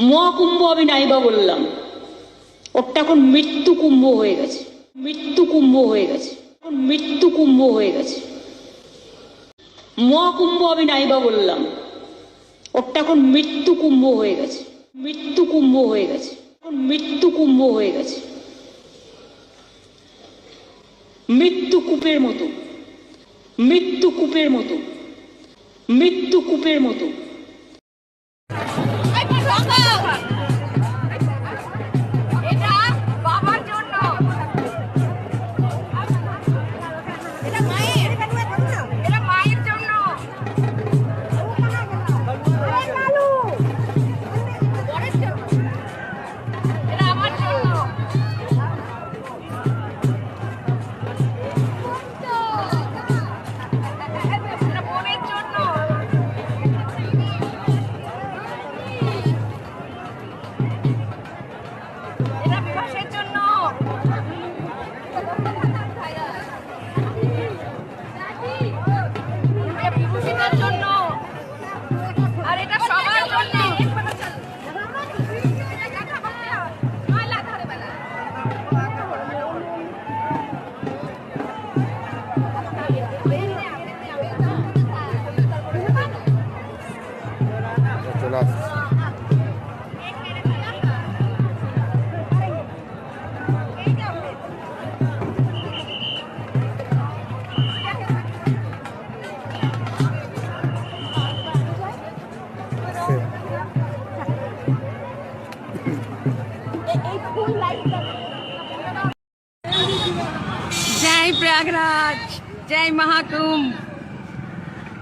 মহাকুম্ভ আমি নাইবা বললাম। ওরটা এখন মৃত্যু কুম্ভ হয়ে গেছে। মৃত্যু কুম্ভ হয়ে গেছে। এখন মৃত্যু কুম্ভ হয়ে গেছে। মহাকুম্ভ আমি নাইবা বললাম। ওরটা এখন মৃত্যু কুম্ভ হয়ে গেছে। মৃত্যু কুম্ভ হয়ে গেছে। এখন মৃত্যু কুম্ভ হয়ে গেছে। মৃত্যু কূপের মতো। মৃত্যু কূপের মতো। মৃত্যু কূপের মতো। এটা জয় প্রয়াগরাজ জয় মহাকুম্ভ।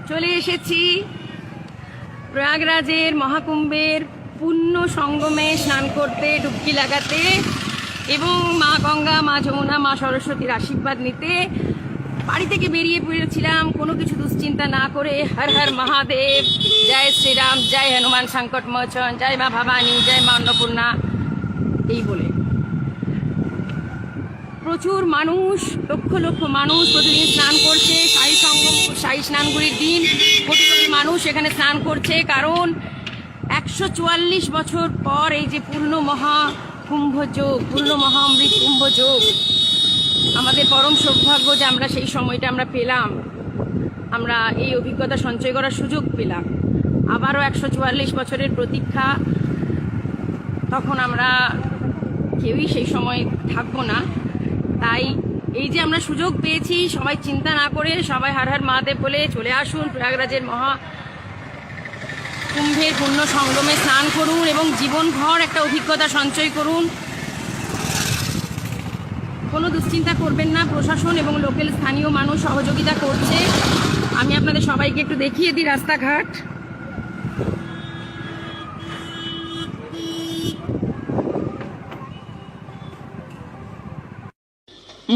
চলে এসেছি প্রয়াগরাজের মহাকুম্ভের পূর্ণ সঙ্গমে স্নান করতে ডুবকি লাগাতে। এবং মা গঙ্গা, মা যমুনা, মা সরস্বতীর আশীর্বাদ নিতে বাড়ি থেকে বেরিয়ে পড়েছিলাম। কোনো কিছু দুশ্চিন্তা না করে হর হর মহাদেব। জয় শ্রীরাম, জয় হনুমান সংকট মোচন, জয় মা ভবানী, জয় মা অন্নপূর্ণা। এই বলে। প্রচুর মানুষ, লক্ষ লক্ষ মানুষ প্রতিদিন স্নান করছে। সাই সঙ্গম সাই স্নানগুলির দিন। কোটি কোটি মানুষ এখানে স্নান করছে। কারণ একশো চুয়াল্লিশ বছর পর এই যে পূর্ণ মহা কুম্ভ যোগ পূর্ণ মহামৃত কুম্ভ যোগ আমাদের পরম সৌভাগ্য যে আমরা সেই সময়টা আমরা পেলাম। আমরা এই অভিজ্ঞতা সঞ্চয় করার সুযোগ পেলাম। আবারও একশো চুয়াল্লিশ বছরের প্রতীক্ষা। তখন আমরা কেউই সেই সময় থাকব না। তাই এই যে আমরা সুযোগ পেয়েছি, সবাই চিন্তা না করে সবাই হার হার মহাদেব বলে চলে আসুন প্রয়াগরাজের মহা কুম্ভের পূর্ণ সঙ্গমে স্নান করুন এবং জীবনভর একটা অভিজ্ঞতা সঞ্চয় করুন। কোনো দুশ্চিন্তা করবেন না, প্রশাসন এবং লোকাল স্থানীয় মানুষ সহযোগিতা করছে। আমি আপনাদের সবাইকে একটু দেখিয়ে দিই রাস্তাঘাট।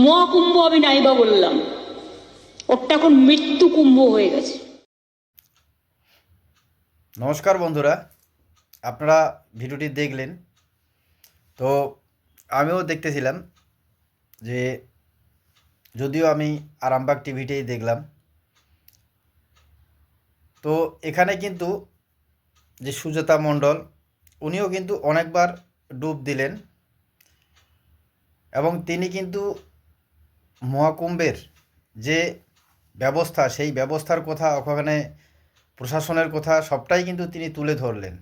মহাকুম্ভ আমি নাইবা বললাম। ওরটা এখন মৃত্যু কুম্ভ হয়ে গেছে। নমস্কার বন্ধুরা, আপনারা ভিডিওটি দেখলেন। তো আমিও দেখতেছিলাম যে যদিও আমি আরামবাগ টিভিতেই দেখলাম, তো এখানে কিন্তু যে সুজাতা মণ্ডল, উনিও কিন্তু অনেকবার ডুব দিলেন এবং তিনি কিন্তু মহাকুম্ভের যে ব্যবস্থা, সেই ব্যবস্থার কথা ওখানে প্রশাসনের কথা সবটাই কিন্তু তিনি তুলে ধরলেন।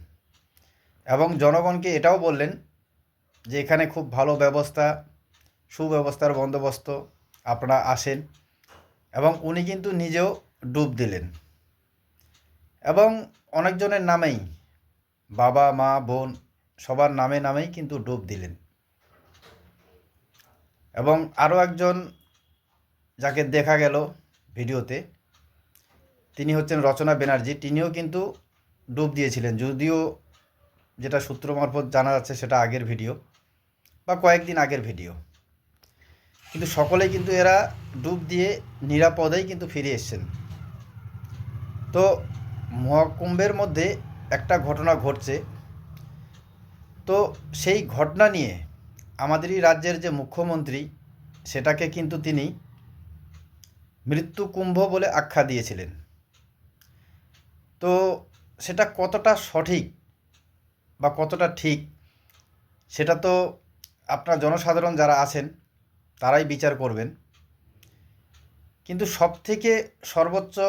এবং জনগণকে এটাও বললেন যে এখানে খুব ভালো ব্যবস্থা, সুব্যবস্থার বন্দোবস্ত, আপনারা আসেন। এবং উনি কিন্তু নিজেও ডুব দিলেন। এবং অনেকজনের নামেই, বাবা, মা, বোন, সবার নামে নামেই কিন্তু ডুব দিলেন। এবং আরও একজন যাকে দেখা গেল ভিডিওতে তিনি হচ্ছেন রচনা ব্যানার্জি তিনিও কিন্তু ডুব দিয়েছিলেন। যদিও যেটা সূত্র মারফত জানা যাচ্ছে সেটা আগের ভিডিও বা কয়েকদিন আগের ভিডিও। কিন্তু সকলে কিন্তু এরা ডুব দিয়ে নিরাপদেই কিন্তু ফিরে এসছেন। তো মহাকুম্ভের মধ্যে একটা ঘটনা ঘটছে। তো সেই ঘটনা নিয়ে আমাদেরই রাজ্যের যে মুখ্যমন্ত্রী, সেটাকে কিন্তু তিনি মৃত্যু কুম্ভ বলে আখ্যা দিয়েছিলেন। তো সেটা কতটা সঠিক বা কতটা ঠিক সেটা তো আপনার জনসাধারণ যারা আছেন, তারাই বিচার করবেন। কিন্তু সবথেকে সর্বোচ্চ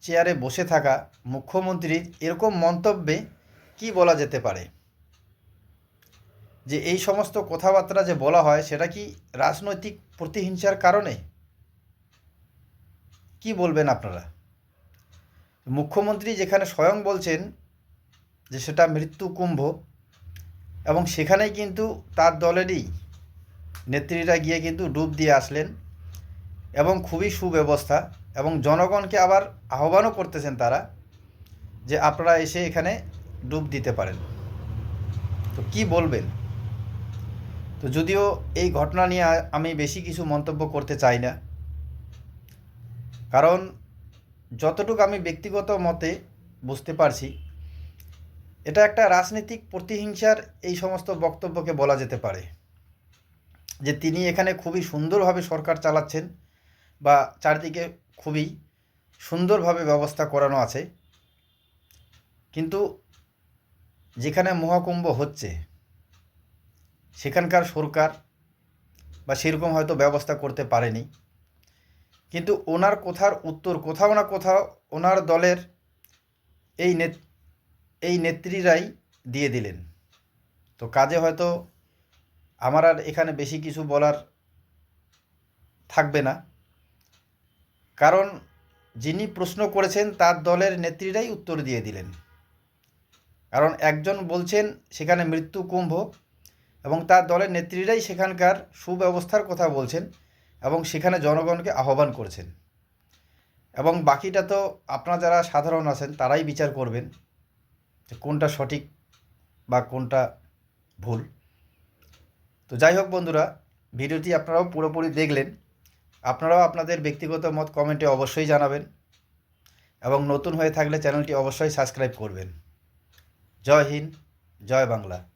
চেয়ারে বসে থাকা মুখ্যমন্ত্রীর এরকম মন্তব্যে কি বলা যেতে পারে? যে এই সমস্ত কথাবার্তা যে বলা হয়, সেটা কি রাজনৈতিক প্রতিহিংসার কারণে? কি বলবেন আপনারা? মুখ্যমন্ত্রী যেখানে স্বয়ং বলছেন যে সেটা মৃত্যু কুম্ভ, এবং সেখানেই কিন্তু তার দলেরই নেত্রীরা গিয়ে কিন্তু ডুব দিয়ে আসলেন, এবং খুবই সুব্যবস্থা, এবং জনগণকে আবার আহ্বানও করতেছেন তারা যে আপনারা এসে এখানে ডুব দিতে পারেন। তো কি বলবেন? তো যদিও এই ঘটনা নিয়ে আমি বেশি কিছু মন্তব্য করতে চাই না, কারণ যতটুকু আমি ব্যক্তিগত মতে বুঝতে পারছি, এটা একটা রাজনৈতিক প্রতিহিংসার এই সমস্ত বক্তব্যকে বলা যেতে পারে। যে তিনি এখানে খুবই সুন্দরভাবে সরকার চালাচ্ছেন বা চারদিকে খুবই সুন্দরভাবে ব্যবস্থা করানো আছে। কিন্তু যেখানে মহাকুম্ভ হচ্ছে, সেখানকার সরকার বা সেরকম হয়তো ব্যবস্থা করতে পারেনি। কিন্তু ওনার কথার উত্তর, কোথাও না কোথাও ওনার দলের এই এই নেত্রীরাই দিয়ে দিলেন। তো কাজে হয়তো আমার আর এখানে বেশি কিছু বলার থাকবে না। কারণ যিনি প্রশ্ন করেছেন, তার দলের নেত্রীরাই উত্তর দিয়ে দিলেন। কারণ একজন বলছেন, সেখানে মৃত্যু কুম্ভ এবং তার দলের নেত্রীরাই সেখানকার সুব্যবস্থার কথা বলছেন। এবং সেখানে জনগণকে আহ্বান করছেন। এবং বাকিটা তো আপনারা যারা সাধারণ আছেন, তারাই বিচার করবেন যে কোনটা সঠিক বা কোনটা ভুল। তো যাই হোক বন্ধুরা, ভিডিওটি আপনারাও পুরোপুরি দেখলেন। আপনারাও আপনাদের ব্যক্তিগত মত কমেন্টে অবশ্যই জানাবেন এবং নতুন হয়ে থাকলে চ্যানেলটি অবশ্যই সাবস্ক্রাইব করবেন। জয় হিন্দ, জয় বাংলা।